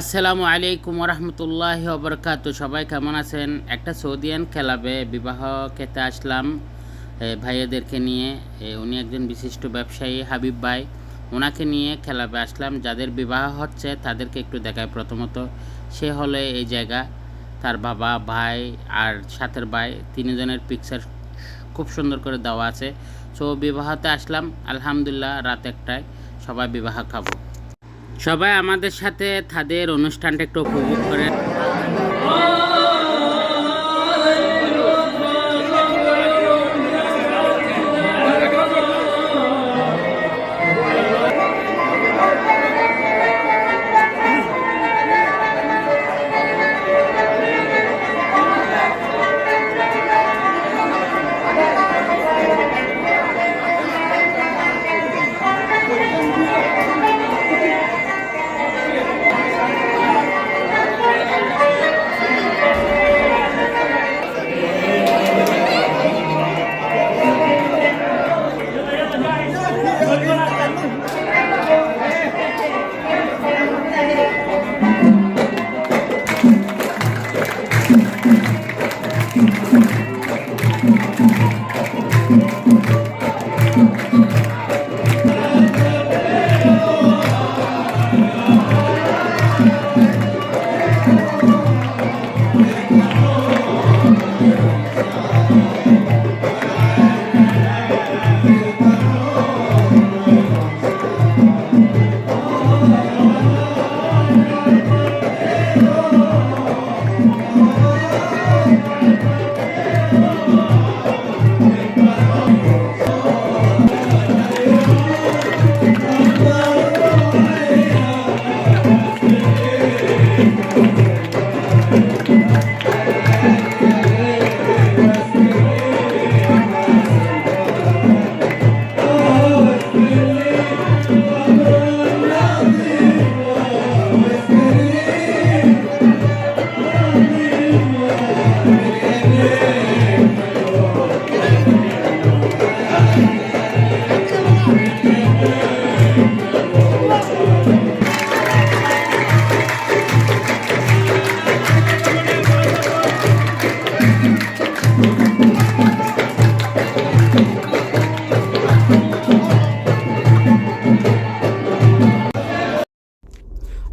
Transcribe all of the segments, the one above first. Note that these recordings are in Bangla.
আসসালামু আলাইকুম রহমতুল্লাহ বরকাত সবাই কেমন আছেন? একটা সৌদিয়ান খেলাবে বিবাহ খেতে আসলাম ভাইয়াদেরকে নিয়ে। উনি একজন বিশিষ্ট ব্যবসায়ী হাবিব ভাই। ওনাকে নিয়ে খেলাবে আসলাম। যাদের বিবাহ হচ্ছে তাদেরকে একটু দেখায় প্রথমত। সে হলে এই জায়গা। তার বাবা, ভাই আর সাথের ভাই তিনজনের পিকচার খুব সুন্দর করে দেওয়া আছে। সো বিবাহতে আসলাম। আলহামদুলিল্লাহ রাত একটায় সবাই বিবাহ খাব। সবাই আমাদের সাথে তাদের অনুষ্ঠানটা একটু উপভোগ করেন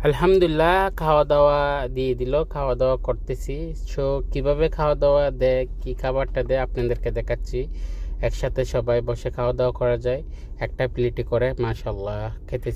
আলহামদুলিল্লাহ খাওয়া দাওয়া দিয়ে দিল খাওয়া দাওয়া করতেছি। সো কীভাবে খাওয়া দাওয়া দেয়, কি খাবারটা দেয়, আপনাদেরকে দেখাচ্ছি। একসাথে সবাই বসে খাওয়া দাওয়া করা যায়, একটা প্লেটে করে মাশাল্লাহ খেতে